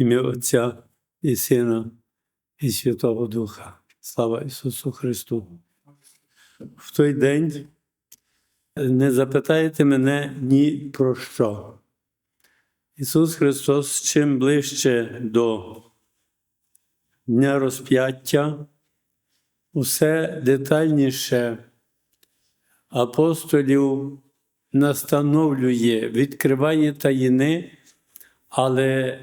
Ім'я Отця і Сина, і Святого Духа. Слава Ісусу Христу. В той день не запитаєте мене ні про що. Ісус Христос чим ближче до Дня розп'яття, усе детальніше апостолів настановлює, відкриває таїни, але,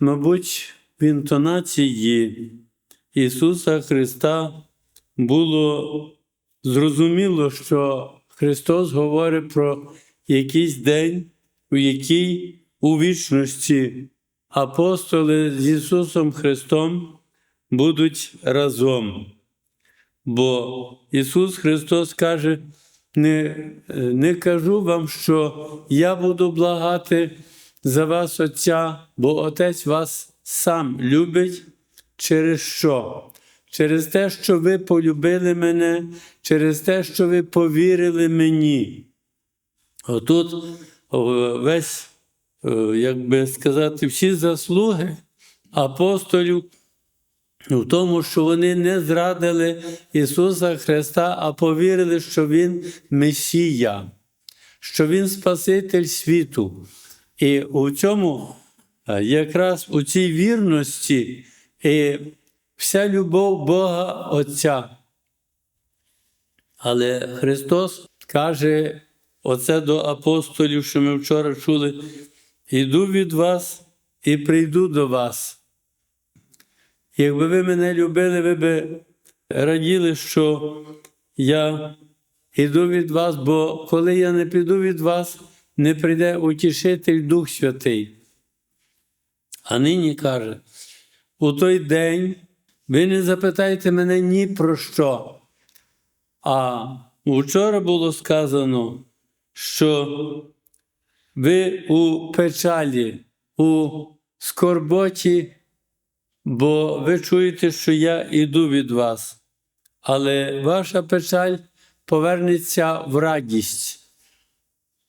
мабуть, в інтонації Ісуса Христа було зрозуміло, що Христос говорить про якийсь день, у який у вічності апостоли з Ісусом Христом будуть разом. Бо Ісус Христос каже, не, не кажу вам, що я буду благати за вас Отця, бо Отець вас сам любить. Через що? Через те, що ви полюбили мене, через те, що ви повірили мені. Отут весь, як би сказати, всі заслуги апостолів в тому, що вони не зрадили Ісуса Христа, а повірили, що Він Месія, що Він Спаситель світу. І у цьому, якраз у цій вірності, і вся любов Бога Отця. Але Христос каже оце до апостолів, що ми вчора чули: іду від вас і прийду до вас. Якби ви мене любили, ви б раділи, що я йду від вас, бо коли я не піду від вас, не прийде утішитель Дух Святий. А нині каже, у той день ви не запитаєте мене ні про що. А вчора було сказано, що ви у печалі, у скорботі, бо ви чуєте, що я йду від вас, але ваша печаль повернеться в радість.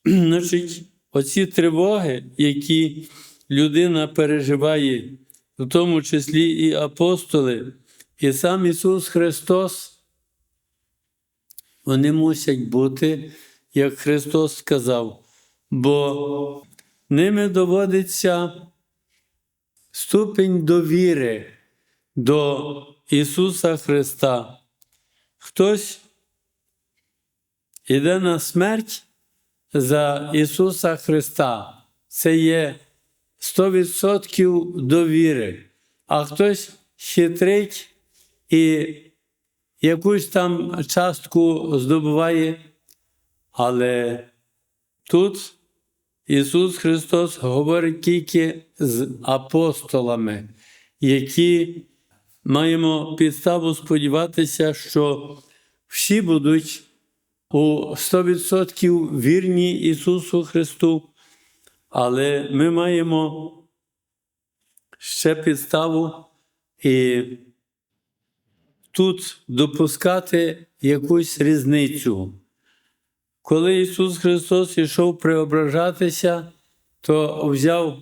Значить, оці тривоги, які людина переживає, в тому числі і апостоли, і сам Ісус Христос, вони мусять бути, як Христос сказав, бо ними доводиться ступень довіри до Ісуса Христа. Хтось іде на смерть за Ісуса Христа. Це є 100% довіри, а хтось хитрить і якусь там частку здобуває. Але тут Ісус Христос говорить тільки з апостолами, які маємо підставу сподіватися, що всі будуть у 100% вірні Ісусу Христу. Але ми маємо ще підставу і тут допускати якусь різницю. Коли Ісус Христос йшов преображатися, то взяв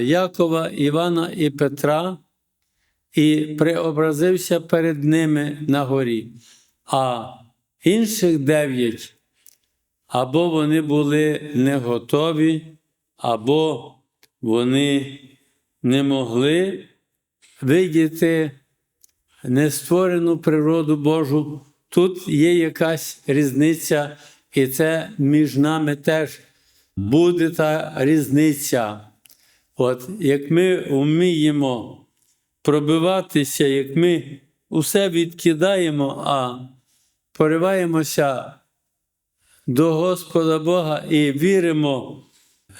Якова, Івана і Петра і преобразився перед ними на горі. А інших дев'ять або вони були не готові, або вони не могли видіти нестворену природу Божу. Тут є якась різниця, і це між нами теж буде та різниця. От як ми вміємо пробиватися, як ми усе відкидаємо, а пориваємося до Господа Бога і віримо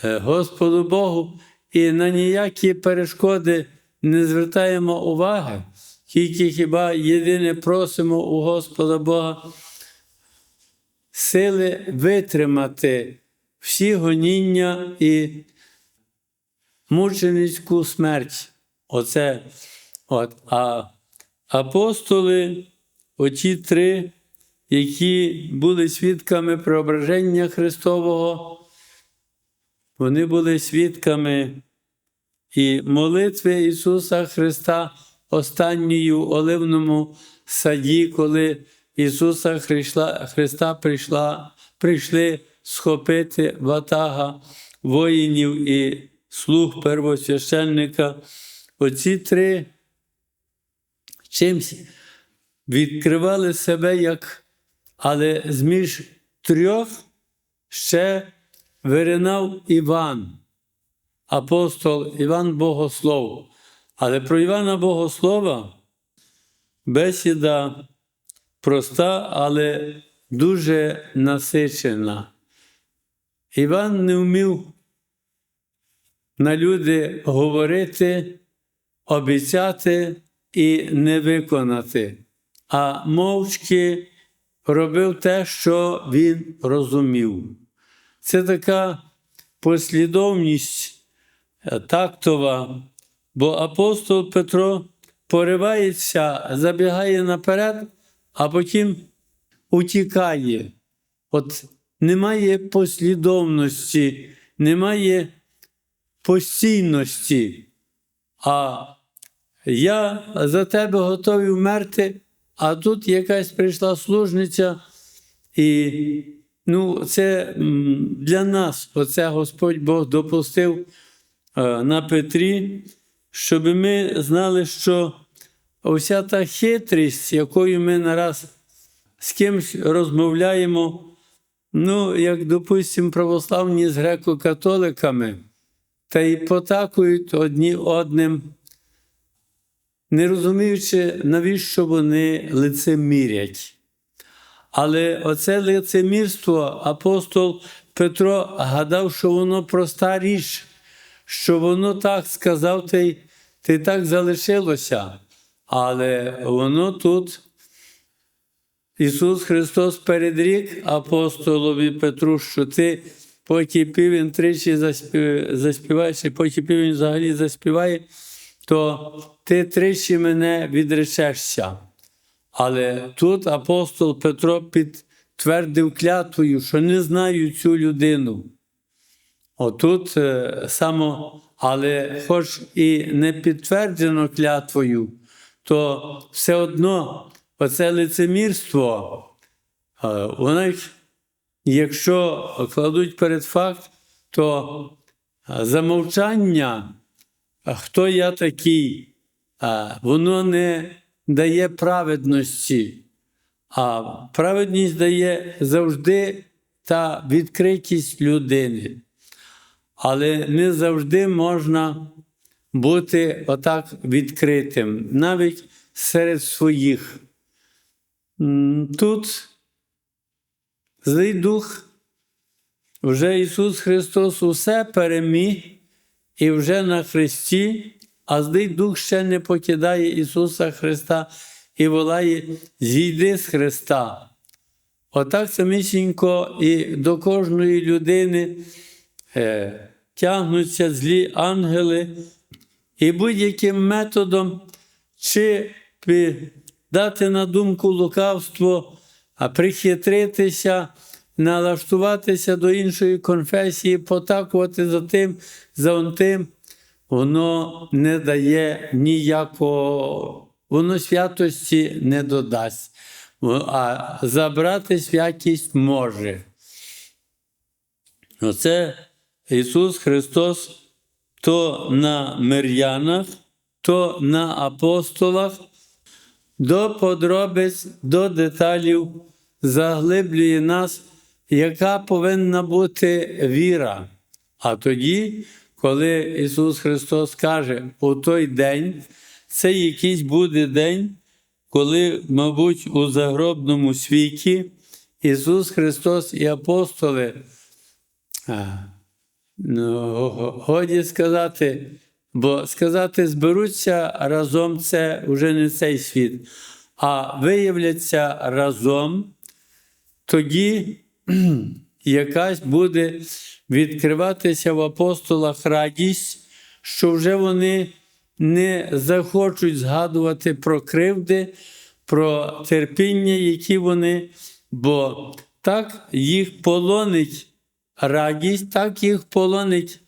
Господу Богу, і на ніякі перешкоди не звертаємо уваги, тільки хіба єдине просимо у Господа Бога сили витримати всі гоніння і мученицьку смерть. Оце. От. А апостоли, оті три, які були свідками преображення Христового, вони були свідками і молитви Ісуса Христа останньою у оливному саді, коли Ісуса Христа прийшла, прийшли схопити ватага воїнів і слуг первосвященника. Оці три чимсь відкривали себе як, але зміж трьох ще виринав Іван, апостол Іван Богослов. Але про Івана Богослова бесіда проста, але дуже насичена. Іван не вмів на люди говорити, обіцяти і не виконати, а мовчки робив те, що він розумів. Це така послідовність е, тактова, бо апостол Петро поривається, забігає наперед, а потім утікає. От немає послідовності, немає постійності. А я за тебе готовий вмерти, а тут якась прийшла служниця, і ну, це для нас, оце Господь Бог допустив е, на Петрі, щоб ми знали, що вся та хитрість, якою ми нараз з кимось розмовляємо, ну, як, допустимо, православні з греко-католиками, та й потакують одні одним, не розуміючи, навіщо вони лицемірять. Але оце лицемірство апостол Петро гадав, що воно проста річ, що воно так сказав, та й так залишилося. Але воно тут. Ісус Христос передрік апостолові Петру, що ти поки півень тричі заспів- заспіваєш, і поки півень взагалі заспіває, то ти тричі мене відречешся. Але тут апостол Петро підтвердив клятвою, що не знаю цю людину. Отут е, само, але хоч і не підтверджено клятвою, то все одно оце лицемірство, е, воно, їх, якщо кладуть перед факт, то е, замовчання, а хто я такий, е, воно не дає праведності, а праведність дає завжди та відкритість людини. Але не завжди можна бути отак відкритим, навіть серед своїх. Тут злий дух, вже Ісус Христос усе переміг і вже на Христі, а злий дух ще не покидає Ісуса Христа і волає: зійди з Христа. Отак самісінько і до кожної людини е, тягнуться злі ангели, і будь-яким методом, чи дати на думку лукавство, а прихитритися, налаштуватися до іншої конфесії, потакувати за тим, за тим, воно не дає ніякого, воно святості не додасть, а забрати святість може. Оце Ісус Христос то на мирянах, то на апостолах, до подробиць, до деталів заглиблює нас, яка повинна бути віра. А тоді, коли Ісус Христос каже, у той день, це якийсь буде день, коли, мабуть, у загробному світі Ісус Христос і апостоли. Ну, годі сказати, бо сказати зберуться разом це вже не цей світ, а виявляться разом, тоді якась буде відкриватися в апостолах радість, що вже вони не захочуть згадувати про кривди, про терпіння, які вони, бо так їх полонить радість, так їх полонить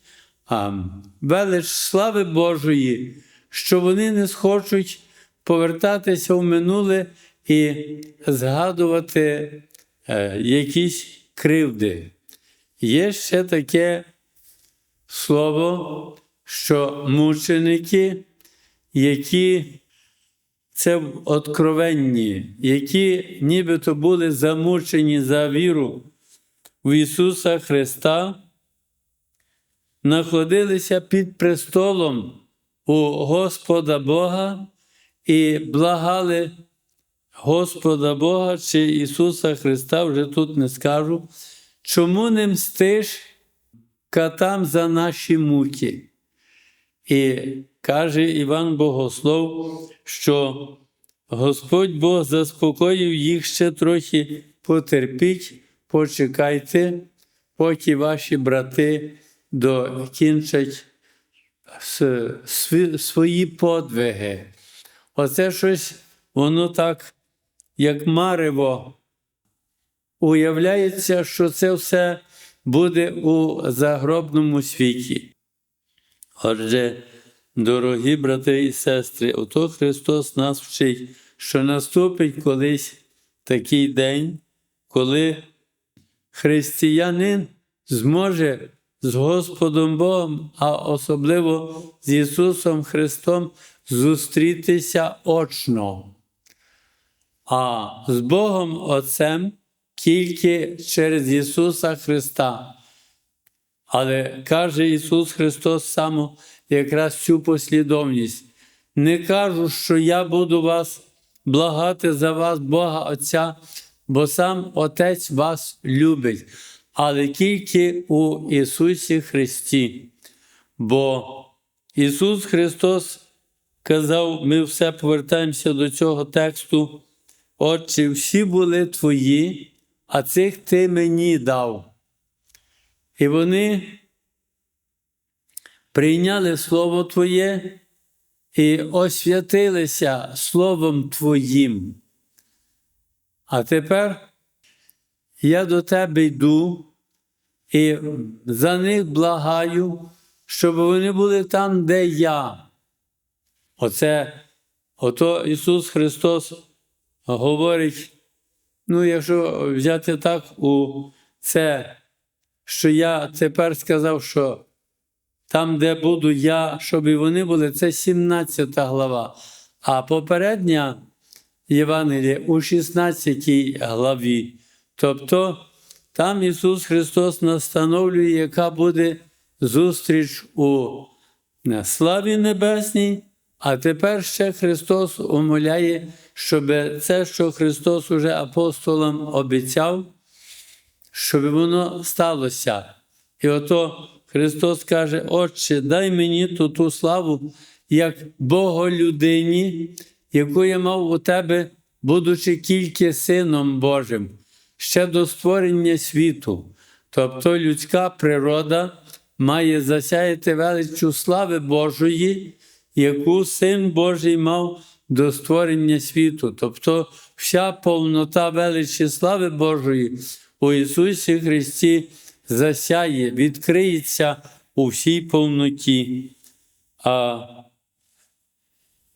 а, велич слави Божої, що вони не схочуть повертатися в минуле і згадувати якісь кривди. Є ще таке слово, що мученики, які це откровенні, які нібито були замучені за віру в Ісуса Христа, знаходилися під престолом у Господа Бога і благали Господа Бога чи Ісуса Христа, вже тут не скажу, чому не мстиш катам за наші муки? І каже Іван Богослов, що Господь Бог заспокоїв їх ще трохи потерпіть, почекайте, поки ваші брати докінчать свої подвиги. Оце щось, воно так, як марево. Уявляється, що це все буде у загробному світі. Отже, дорогі брати і сестри, ото Христос нас вчить, що наступить колись такий день, коли християнин зможе з Господом Богом, а особливо з Ісусом Христом, зустрітися очно. А з Богом Отцем тільки через Ісуса Христа. Але каже Ісус Христос сам якраз цю послідовність. Не кажу, що я буду вас благати за вас, Бога Отця, бо сам Отець вас любить, але тільки у Ісусі Христі. Бо Ісус Христос казав, ми все повертаємося до цього тексту. Отче, всі були твої, а цих ти мені дав. І вони прийняли Слово Твоє і освятилися Словом Твоїм. А тепер я до Тебе йду і за них благаю, щоб вони були там, де я. Оце, ото Ісус Христос говорить, ну, якщо взяти так, у це, що я тепер сказав, що там, де буду я, щоб і вони були, це 17 глава. А попередня Євангелія у 16 главі. Тобто там Ісус Христос настановлює, яка буде зустріч у славі небесній, а тепер ще Христос умоляє, щоб це, що Христос уже апостолам обіцяв, щоб воно сталося. І ото Христос каже: Отче, дай мені ту ту славу, як Боголюдині, яку я мав у тебе, будучи тільки Сином Божим, ще до створення світу. Тобто людська природа має засяяти величчю слави Божої, яку Син Божий мав до створення світу. Тобто вся повнота величі слави Божої у Ісусі Христі засяє, відкриється у всій повноті. А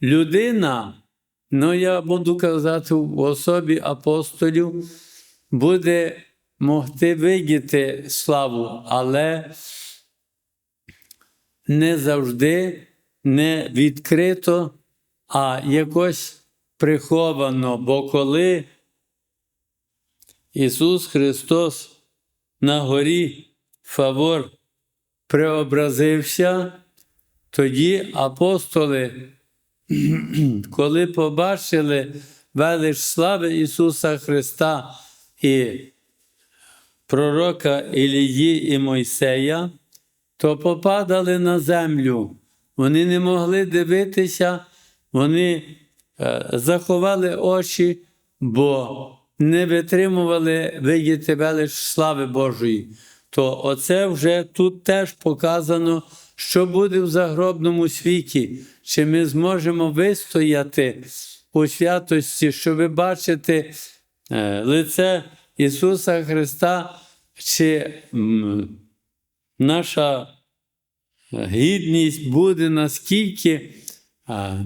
людина, ну я буду казати в особі апостолів, буде могти видіти славу, але не завжди не відкрито, а якось приховано. Бо коли Ісус Христос на горі Фавор преобразився, тоді апостоли, коли побачили велич слави Ісуса Христа і пророка Ілії і Мойсея, то попадали на землю. Вони не могли дивитися, вони е, заховали очі, бо не витримували видіти велич слави Божої. То оце вже тут теж показано, що буде в загробному світі, чи ми зможемо вистояти у святості, щоб бачити е, лице Ісуса Христа, чи наша гідність буде наскільки а,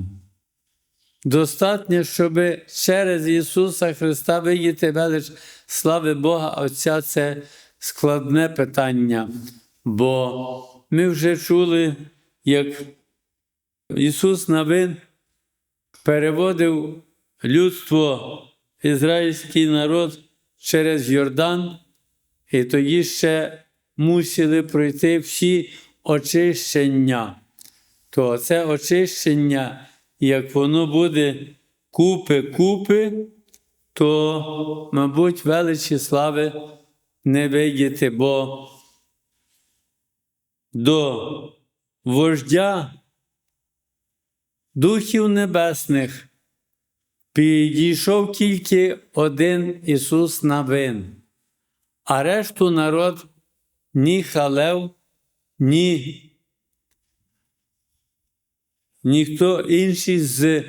достатньо, щоб через Ісуса Христа видіти велич слави Бога Отця це складне питання. Бо ми вже чули, як Ісус Навин переводив людство, ізраїльський народ через Йордан, і тоді ще мусили пройти всі очищення. То це очищення, як воно буде купи-купи, то, мабуть, величі слави не видіти, бо до вождя духів небесних підійшов тільки один Ісус Навин, а решту народ ні халев, ні ніхто інший з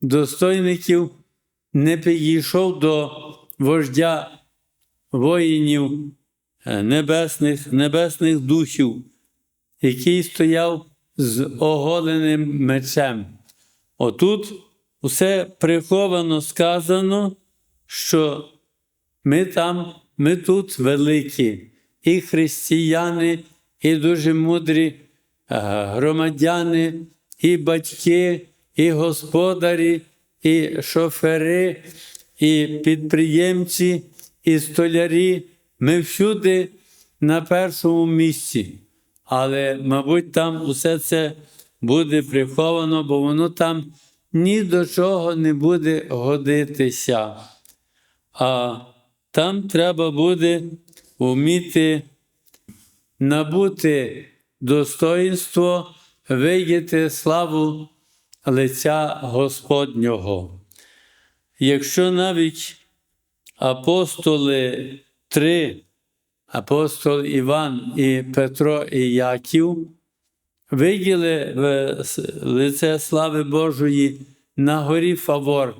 достойників не підійшов до вождя воїнів е, небесних, небесних духів, який стояв з оголеним мечем. Отут усе приховано сказано, що ми там, ми тут великі, і християни, і дуже мудрі е, громадяни, і батьки, і господарі, і шофери, і підприємці, і столярі. Ми всюди на першому місці. Але, мабуть, там усе це буде приховано, бо воно там ні до чого не буде годитися. А там треба буде вміти набути достоїнство, видіти славу лиця Господнього. Якщо навіть апостоли три, апостол Іван і Петро і Яків, виділи в лице слави Божої на горі Фавор,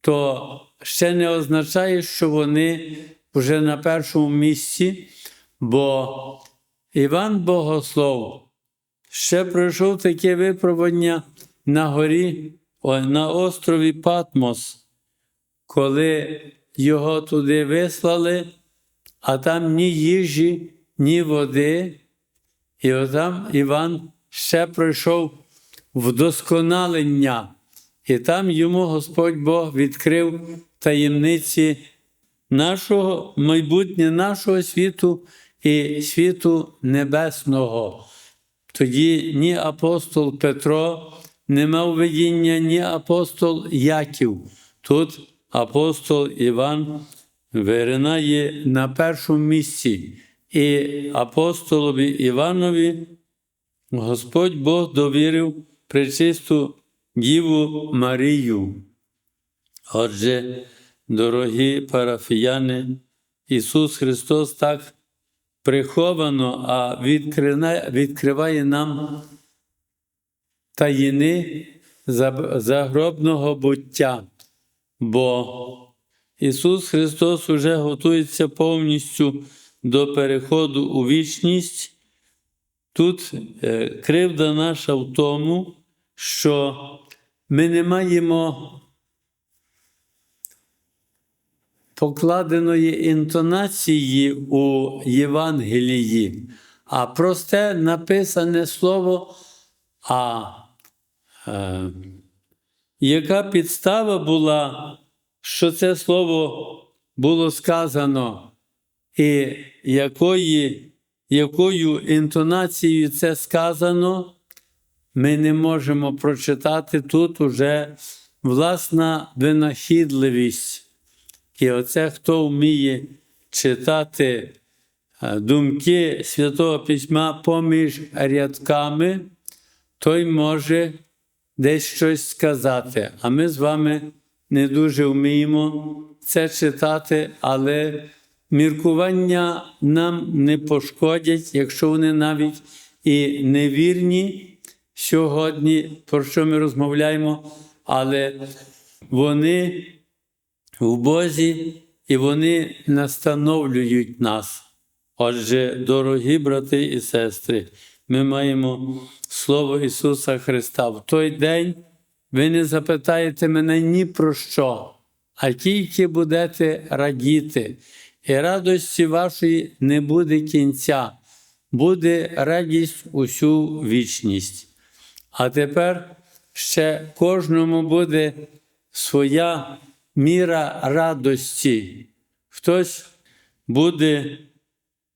то ще не означає, що вони вже на першому місці, бо Іван Богослов ще пройшов таке випробування на горі, на острові Патмос, коли його туди вислали, а там ні їжі, ні води. І отам Іван ще пройшов вдосконалення, і там йому Господь Бог відкрив таємниці нашого майбутнє нашого світу і світу небесного. Тоді ні апостол Петро не мав видіння, ні апостол Яків. Тут апостол Іван виринає на першому місці. І апостолові Іванові Господь Бог довірив пречисту Діву Марію. Отже, дорогі парафіяни, Ісус Христос так приховано, а відкриває, нам таїни загробного буття. Бо Ісус Христос уже готується повністю до переходу у вічність. Тут е, кривда наша в тому, що ми не маємо покладеної інтонації у Євангелії, а просте написане слово, а е, яка підстава була, що це слово було сказано, і якої, якою інтонацією це сказано, ми не можемо прочитати тут уже власна винахідливість. І оце хто вміє читати е, думки Святого Письма поміж рядками, той може десь щось сказати. А ми з вами не дуже вміємо це читати, але міркування нам не пошкодять, якщо вони навіть і невірні сьогодні, про що ми розмовляємо, але вони в Бозі і вони настановлюють нас. Отже, дорогі брати і сестри, ми маємо Слово Ісуса Христа. В той день ви не запитаєте мене ні про що, а тільки будете радіти, і радості вашої не буде кінця, буде радість усю вічність. А тепер ще кожному буде своя міра радості. Хтось буде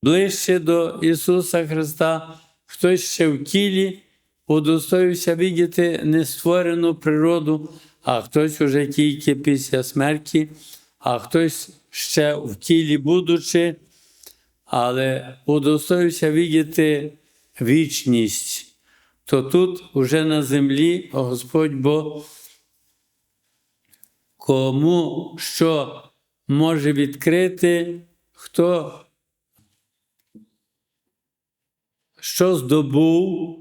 ближче до Ісуса Христа, хтось ще в тілі удостоївся видіти нестворену природу, а хтось уже тільки після смерті, а хтось ще в тілі будучи, але удостоївся видіти вічність. То тут уже на землі Господь Бог кому що може відкрити, хто що здобув,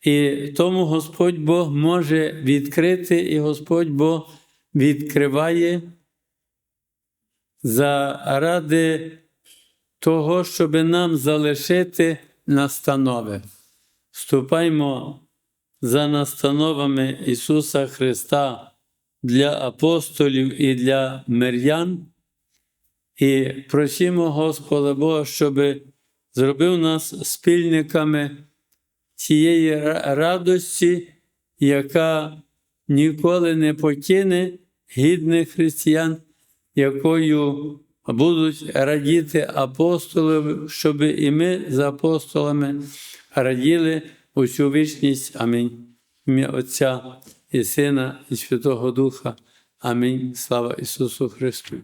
і тому Господь Бог може відкрити, і Господь Бог відкриває заради того, щоб нам залишити настанови. Вступаймо за настановами Ісуса Христа для апостолів і для мирян, і просимо Господа Бога, щоб зробив нас спільниками цієї радості, яка ніколи не покине гідних християн, якою будуть радіти апостоли, щоб і ми з апостолами раділи усю вічність. Амінь. Ім'я Отця і Сина, і Святого Духа. Амінь. Слава Ісусу Христу.